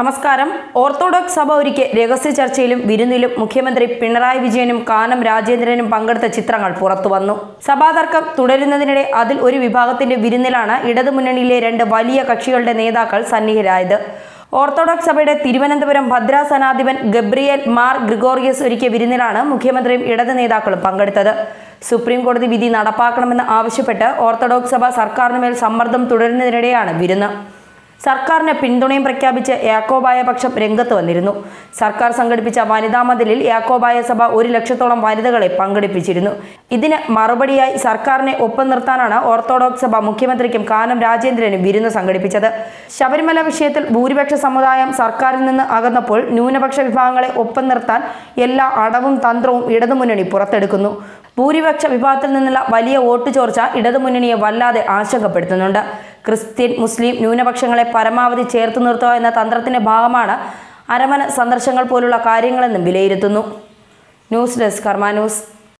നമസ്കാരം. ഓർത്തഡോക്സ് സഭ ഒരുക്കിയ രഹസ്യ ചർച്ചയിലും വിരുന്നിലും മുഖ്യമന്ത്രി പിണറായി വിജയനും കാനം രാജേന്ദ്രനും പങ്കെടുത്ത ചിത്രങ്ങൾ പുറത്തു വന്നു. സഭാതർക്കം തുടരുന്നതിനിടെ അതിൽ ഒരു വിഭാഗത്തിന്റെ വിരുന്നിലാണ് ഇടതുമുന്നണിയിലെ രണ്ട് വലിയ കക്ഷികളുടെ നേതാക്കൾ സന്നിഹിതരായത്. ഓർത്തഡോക്സ് സഭയുടെ തിരുവനന്തപുരം ഭദ്രാസനാധിപൻ ഗബ്രിയേൽ മാർ ഗ്രിഗോറിയസ് ഒരുക്കിയ വിരുന്നിലാണ് മുഖ്യമന്ത്രിയും ഇടത് നേതാക്കളും പങ്കെടുത്തത്. സുപ്രീം കോടതി വിധി നടപ്പാക്കണമെന്ന് ആവശ്യപ്പെട്ട് ഓർത്തഡോക്സ് സഭ സർക്കാരിനുമേൽ സമ്മർദ്ദം തുടരുന്നതിനിടെയാണ് വിരുന്ന്. സർക്കാരിന് പിന്തുണയും പ്രഖ്യാപിച്ച് യാക്കോബായ പക്ഷം രംഗത്ത് വന്നിരുന്നു. സർക്കാർ സംഘടിപ്പിച്ച വനിതാ മതിലിൽ യാക്കോബായ സഭ ഒരു ലക്ഷത്തോളം വനിതകളെ പങ്കെടുപ്പിച്ചിരുന്നു. ഇതിന് മറുപടിയായി സർക്കാരിനെ ഒപ്പം നിർത്താനാണ് ഓർത്തഡോക്സ് സഭ മുഖ്യമന്ത്രിക്കും കാനം രാജേന്ദ്രനും വിരുന്ന് സംഘടിപ്പിച്ചത്. ശബരിമല വിഷയത്തിൽ ഭൂരിപക്ഷ സമുദായം സർക്കാരിൽ നിന്ന് അകന്നപ്പോൾ ന്യൂനപക്ഷ വിഭാഗങ്ങളെ ഒപ്പം നിർത്താൻ എല്ലാ അടവും തന്ത്രവും ഇടതുമുന്നണി പുറത്തെടുക്കുന്നു. ഭൂരിപക്ഷ വിഭാഗത്തിൽ നിന്നുള്ള വലിയ വോട്ട് ചോർച്ച ഇടതുമുന്നണിയെ വല്ലാതെ ആശങ്കപ്പെടുത്തുന്നുണ്ട്. ക്രിസ്ത്യൻ മുസ്ലിം ന്യൂനപക്ഷങ്ങളെ പരമാവധി ചേർത്ത് നിർത്തുക എന്ന തന്ത്രത്തിന്റെ ഭാഗമാണ് അരമന സന്ദർശങ്ങൾ പോലുള്ള കാര്യങ്ങളെന്നും വിലയിരുത്തുന്നു. News desk Karma news.